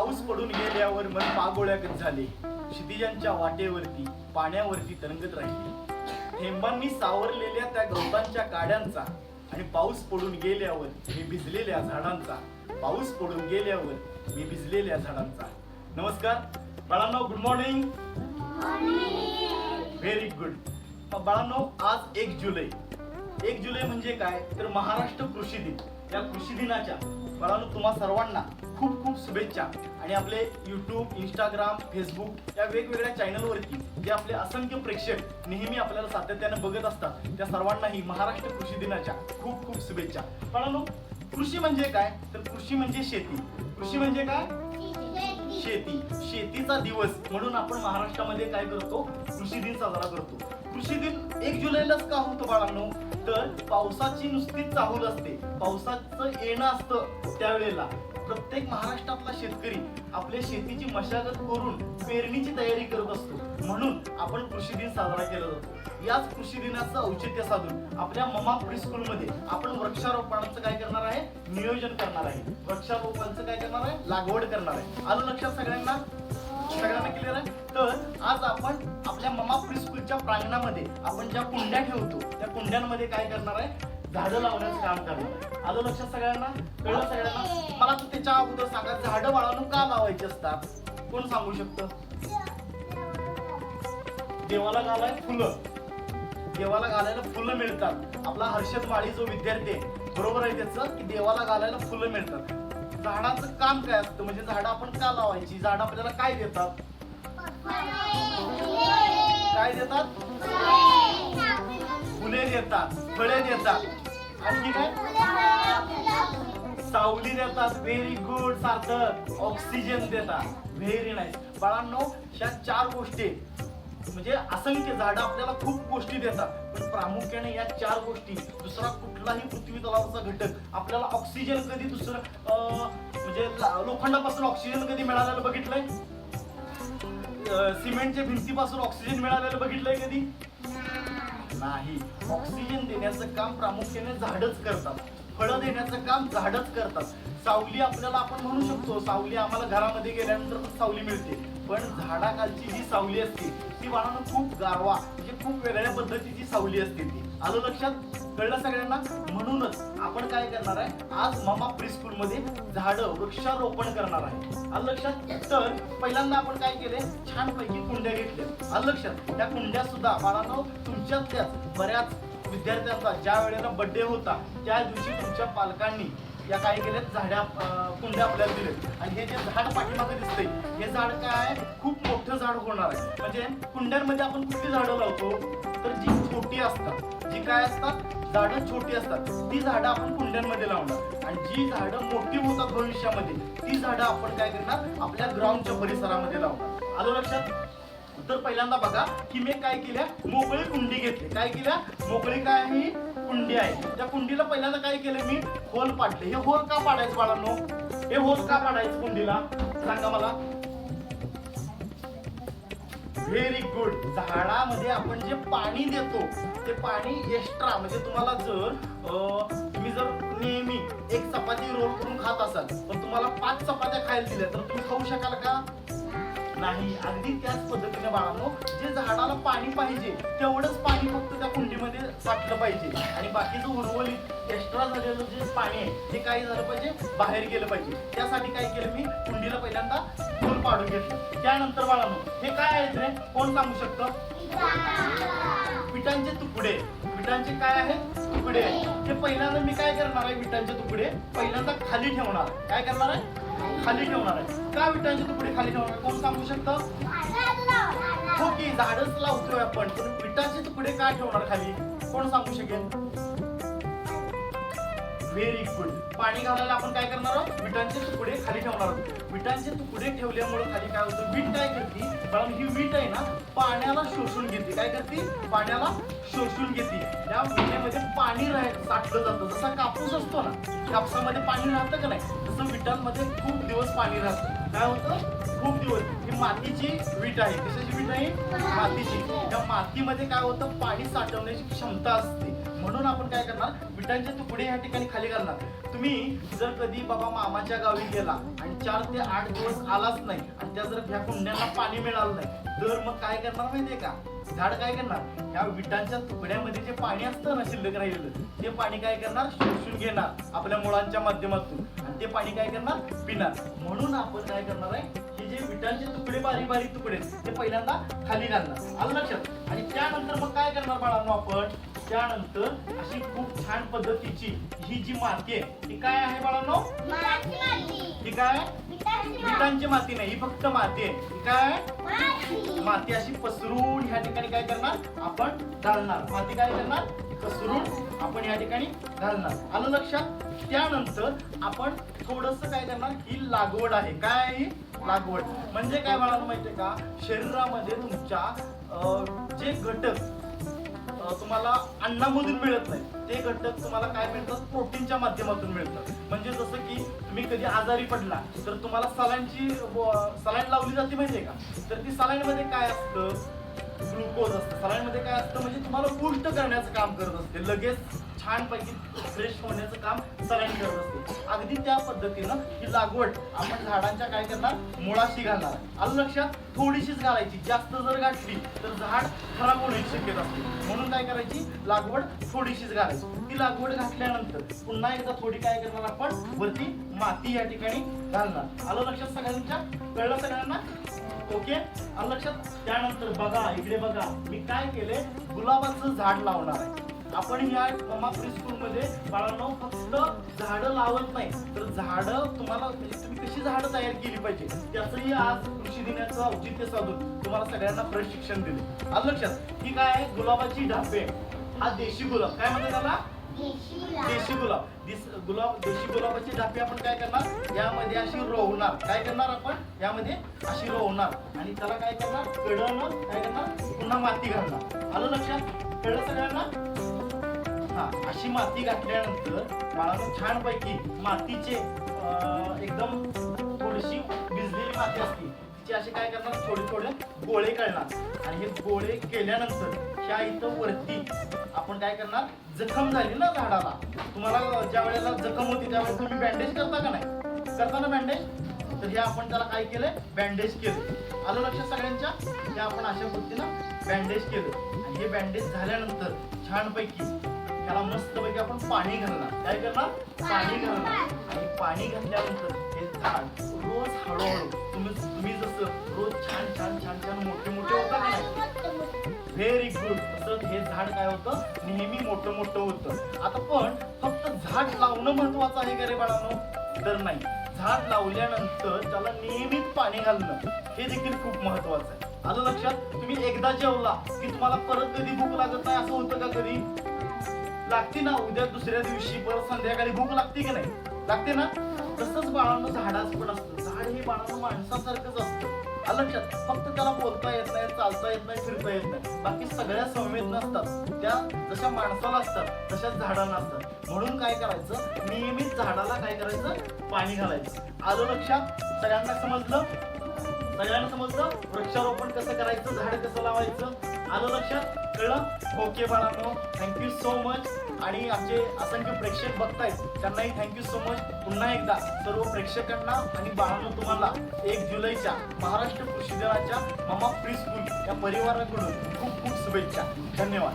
पाऊस पडून गेल्यावर मन पागोळ्यागत झाले. क्षितिजांच्या वाटेवरती पाण्यावरती तरंगत राहिले. थेंबांनी सावरलेल्या त्या गवतांच्या काड्यांचा आणि पाऊस पडून गेल्यावर मी भिजलेल्या झाडांचा. पाऊस पडून गेल्यावर मी भिजलेल्या झाडांचा. नमस्कार. बाळांनो गुड मॉर्निंग व्हेरी गुड बाळांनो आज एक जुलै. एक जुलै म्हणजे काय? तर महाराष्ट्र कृषी दिन. या कृषी दिनाच्या बाळांनो तुम्हा सर्वांना खूप खूप शुभेच्छा. आणि आपले यूट्यूब इंस्टाग्राम फेसबुक या वेगवेगळ्या चॅनलवरती जे आपले असंख्य प्रेक्षक नेहमी आपल्याला सातत्याने बघत असतात त्या सर्वांनाही महाराष्ट्र कृषी दिनाच्या खूप खूप शुभेच्छा. बाळांनो कृषी म्हणजे काय? तर कृषी म्हणजे शेती. कृषी म्हणजे काय? शेती. शेतीचा दिवस म्हणून आपण महाराष्ट्रामध्ये काय करतो? कृषी दिन साजरा करतो. कृषी दिन एक जुलैलाच का होतो बाळांनो? तर पावसाची नुसतीच चाहूल असते. पावसाचं येणं असतं त्यावेळेला. प्रत्येक महाराष्ट्रातला शेतकरी आपल्या शेतीची मशागत करून पेरणीची तयारी करत असतो. म्हणून आपण कृषी दिन साजरा केला जातो. याच कृषी दिनाचं औचित्य साधून आपल्या ममा प्री स्कूल मध्ये आपण वृक्षारोपणाचं काय करणार आहे? नियोजन करणार आहे. वृक्षारोपणाचं काय करणार आहे? लागवड करणार आहे. आलं लक्षात सगळ्यांना? सगळ्यांना क्लिअर आहे? तर आज आपण आपल्या ममा प्री स्कूलच्या प्रांगणामध्ये आपण ज्या कुंड्या ठेवतो त्या कुंड्यांमध्ये काय करणार आहे? झाडं लावण्याचं काम करणार. आलं लक्षात सगळ्यांना? कळलं सगळ्यांना? मला तर त्याच्या अगोदर सांगा झाडं बाळांनो का लावायची असतात? कोण सांगू शकतं? देवाला घालाय फुलं. देवाला घालायला फुलं मिळतात. आपला हर्षद माळी जो विद्यार्थी आहे बरोबर आहे त्याचं? की देवाला घालायला फुलं मिळतात. झाडाचं काम काय असतं? म्हणजे झाडं आपण का लावायची? झाडं आपल्याला काय देतात? काय देतात? फुले देतात. फळे देतात. आणखी काय? सावली देतात व्हेरी गुड सार्थक. ऑक्सिजन देतात. व्हेरी नाईस बाळांनो ह्या चार गोष्टी म्हणजे असंख्य झाडं आपल्याला खूप गोष्टी देतात. पण प्रामुख्याने या चार गोष्टी दुसरा कुठलाही पृथ्वी तलावाचा घटक आपल्याला ऑक्सिजन कधी दुसरं अं, म्हणजे लोखंडापासून ऑक्सिजन कधी मिळालेलं बघितलंय? सिमेंटच्या भिंतीपासून ऑक्सिजन मिळालेलं बघितलंय कधी? नाही. ऑक्सिजन देण्याचं काम प्रामुख्याने झाडच करतात. फळं देण्याचं काम झाडच करतात. सावली आपल्याला आपण म्हणू शकतो सावली आम्हाला घरामध्ये गेल्यानंतर पण सावली मिळते. पण झाडाखालची जी सावली असते ती बाळांना खूप गारवा म्हणजे खूप वेगळ्या पद्धतीची सावली असते ती. आलं लक्षात कळलं सगळ्यांना? म्हणूनच आपण काय करणार आहे? आज मामा प्री स्कूल मध्ये झाडं वृक्षारोपण करणार आहे. आलं लक्षात? तर पहिल्यांदा आपण काय केले? छानपैकी कुंड्या घेतल्या. आलं लक्षात? त्या कुंड्या सुद्धा बाळांनो तुमच्यातल्याच बऱ्याच विद्यार्थ्यांचा ज्या वेळेला बर्थडे होता त्या दिवशी तुमच्या पालकांनी या काय केल्यात? झाड्या कुंड्या आपल्याला दिलेत आणि हे जे झाड पाठीमागे दिसतंय हे झाड काय खूप मोठं झाड होणार आहे. म्हणजे कुंड्यांमध्ये आपण कुठली झाडं लावतो? तर जी छोटी असतात. जी काय असतात? झाडं छोटी असतात. ती झाडं आपण कुंड्यांमध्ये लावणार. आणि जी झाडं मोठी होतात भविष्यामध्ये ती झाडं आपण काय करणार? आपल्या ग्राउंडच्या परिसरामध्ये लावणार. आलो लक्षात? तर पहिल्यांदा बघा की मी काय केल्या? मोकळी कुंडी घेतली. काय केल्या? मोकळी काय ही कुंडी आहे. त्या कुंडीला पहिल्यांदा काय केलं मी? होल पाडले. हे होल का पाडायचं बाळांनो? हे होल का पाडायचं कुंडीला? सांगा मला. व्हेरी गुड झाडामध्ये आपण जे पाणी देतो ते पाणी एक्स्ट्रा म्हणजे तुम्हाला जर तुम्ही जर नेहमी एक चपाती रोल करून खात असाल तर तुम्हाला पाच चपात्या खायला दिल्या तर तुम्ही खाऊ शकाल का? नाही. अगदी त्याच पद्धतीने बाळांनो जे झाडाला पाणी पाहिजे तेवढंच पाणी फक्त त्या कुंड साठलं पाहिजे. आणि बाकीचं उर्वरित एक्स्ट्रा झालेलं जे पाणी आहे ते काय झालं पाहिजे बाहेर गेलं पाहिजे. त्यासाठी काय केलं मी? कुंडीला पहिल्यांदा फुल पाडून घेतलं. त्यानंतर बाळांनो हे काय आहेत रे? कोण सांगू शकतं? विटांचे तुकडे. विटांचे काय आहेत? तुकडे. हे पहिल्यांदा मी काय करणार आहे विटांचे तुकडे? पहिल्यांदा खाली ठेवणार काय करणार आहे? खाली ठेवणार आहे. का विटांचे तुकडे खाली ठेवणार आहे? कोण सांगू शकतं? हो की झाडच लावतोय आपण. पण विटाचे तुकडे का ठेवणार खाली? कोण सांगू शकेल? व्हेरी गुड पाणी घालायला आपण काय करणार आहोत? विटांचे तुकडे खाली ठेवणार आहोत. विटांचे तुकडे ठेवल्यामुळे खाली काय होतं? वीट काय करते? कारण ही वीट आहे ना पाण्याला शोषून घेते. काय करते? पाण्याला शोषून घेते. त्या विटेमध्ये पाणी राह साठलं जातं. जसा कापूस असतो ना कापसामध्ये पाणी राहतं का नाही? तसं विटांमध्ये खूप दिवस पाणी राहतं. काय होतं? खूप दिवस. ही मातीची वीट आहे. कशाची वीट आहे? मातीची. त्या मातीमध्ये काय होतं? पाणी साठवण्याची क्षमता असते. म्हणून आपण काय करणार? विटा विटांचे तुकडे ह्या ठिकाणी खाली घालणार. तुम्ही जर कधी बाबा मामाच्या गावी गेला आणि चार ते आठ दिवस आलाच नाही आणि त्या जर ह्या कुंड्यांना पाणी मिळालं नाही तर मग काय करणार माहितीये का? झाड काय करणार? ह्या विटांच्या तुकड्यामध्ये जे पाणी असतं ना शिल्लक राहिलेलं ते पाणी काय करणार? शोषून घेणार आपल्या मुळांच्या माध्यमातून. आणि ते पाणी काय करणार? पिणार. म्हणून आपण काय करणार आहे? हे जे विटांचे तुकडे बारीक बारीक तुकडे. ते पहिल्यांदा खाली घालणार. आलं लक्षात? आणि त्यानंतर मग काय करणार बाळांनो आपण? त्यानंतर अशी खूप छान पद्धतीची ही जी माती आहे ती काय आहे बाळांनो? ही काय? आहे? माती विटांची माती नाही ही फक्त माती आहे. काय? माती अशी पसरून ह्या ठिकाणी काय करणार? आपण घालणार. माती काय करणार? पसरून आपण या ठिकाणी घालणार. आलं लक्षात? त्यानंतर आपण थोडस काय करणार? ही लागवड आहे. काय ही? लागवड. म्हणजे काय म्हणाला माहितीये का? शरीरामध्ये तुमच्या जे घटक तुम्हाला अन्नामधून मिळत नाही. ते घटक तुम्हाला काय मिळतात? प्रोटीनच्या माध्यमातून मिळतात. म्हणजे जसं की तुम्ही कधी आजारी पडला तर तुम्हाला सलाईनची सलाईन लावली जाते माहितीये का? तर ती सलाईन मध्ये काय असतं? ग्लुकोज असतं. सलाईनमध्ये काय असतं म्हणजे तुम्हाला पुष्ट करण्याचं काम करत असते. लगेच छानपैकी फ्रेश होण्याचं काम सलाईन करत असते. अगदी त्या पद्धतीनं ही लागवड आपण झाडांच्या काय करणार? मुळाशी घालणार. आलं लक्षात? थोडीशीच घालायची. जास्त जर घातली तर झाड खराब होण्याची शक्यता असते. म्हणून काय करायची? लागवड थोडीशीच घालायची. ती लागवड घातल्यानंतर पुन्हा एकदा थोडी काय करणार आपण? वरती माती या ठिकाणी घालणार. आलं लक्षात सगळ्यांच्या? कळलं सगळ्यांना? ओके? आलं लक्षात त्यानंतर बघा इकडे बघा. मी काय केले गुलाबाचं झाड लावणार आहे. आपण या ममा प्री स्कूल मध्ये बाळांनो फक्त झाडं लावत नाही. तर झाडं तुम्हाला म्हणजे तुम्ही कशी झाडं तयार केली पाहिजे? त्याचंही आज कृषी दिनाचं औचित्य साधून तुम्हाला सगळ्यांना प्रशिक्षण दिले. आलं लक्षात ही काय आहे? गुलाबाची ढापे. हा देशी गुलाब. काय म्हणतात त्याला? देशी गुलाब. दिस गुलाब देशी गुलाबाची डापी आपण काय करणार? यामध्ये अशी रोवणार काय करणार आपण? यामध्ये अशी रोवणार आणि त्याला काय करणार? कडनं काय करणार? पुन्हा माती घालणार. आलं लक्षात? कळलं सगळ्यांना? हा अशी माती घातल्यानंतर बाळानं छानपैकी मातीचे एकदम थोडीशी भिजलेली माती असते. तिचे असे काय करणार थोडे थोडे गोळे करणार. आणि हे गोळे केल्यानंतर ह्या इथं वरती आपण काय करणार जखम झाली ना झाडाला. तुम्हाला ज्या वेळेला जखम होती त्यावेळेस तुम्ही बँडेज करता का नाही? करता ना बँडेज तर हे आपण त्याला काय केलंय? बँडेज केलं आलं लक्षात सगळ्यांच्या? हे आपण अशा पद्धतीनं बँडेज केलं आणि हे बँडेज झाल्यानंतर छानपैकी त्याला मस्तपैकी आपण पाणी घालणार. काय करणार? पाणी घालणार. आणि पाणी घातल्यानंतर हे झाड रोज हळूहळू तुम्ही तुम्ही जसं रोज छान छान छान छान मोठे मोठे होता का नाही व्हेरी गुड तसं हे झाड काय होतं? नेहमी मोठं मोठं होतं. आता पण फक्त झाड लावणं महत्वाचं आहे का रे बाळांनो? तर नाही. झाड लावल्यानंतर त्याला नियमित पाणी घालणं हे देखील खूप महत्वाचं आहे. आलं लक्षात? तुम्ही एकदा जेवला की तुम्हाला परत कधी भूक लागत नाही असं होतं का कधी? लागते ना उद्या दुसऱ्या दिवशी परत संध्याकाळी भूक लागते की नाही? लागते ना? तसंच बाळांना झाडाच पण असतं. झाड हे माणसासारखंच असतं. आलं लक्षात. फक्त त्याला बोलता येत नाही चालता येत नाही फिरता येत नाही. बाकी सगळ्या संवेद नसतात. त्या जशा माणसाला असतात तशाच झाडांना असतात. म्हणून काय करायचं? नियमित झाडाला काय करायचं? पाणी घालायचं. आलं लक्षात? सगळ्यांना समजलं? सगळ्यांना समजलं? वृक्षारोपण कसं करायचं? झाड कसं लावायचं? आलं लक्षात? कळलं? ओके बाळांनो. थँक्यू सो मच आणि आमचे असंख्य प्रेक्षक बघतायत त्यांनाही थँक्यू सो मच पुन्हा एकदा सर्व प्रेक्षकांना आणि बाळांनो तुम्हाला एक जुलैच्या महाराष्ट्र कृषी दलाच्या ममा प्री स्कूल या परिवाराकडून खूप खूप शुभेच्छा. धन्यवाद.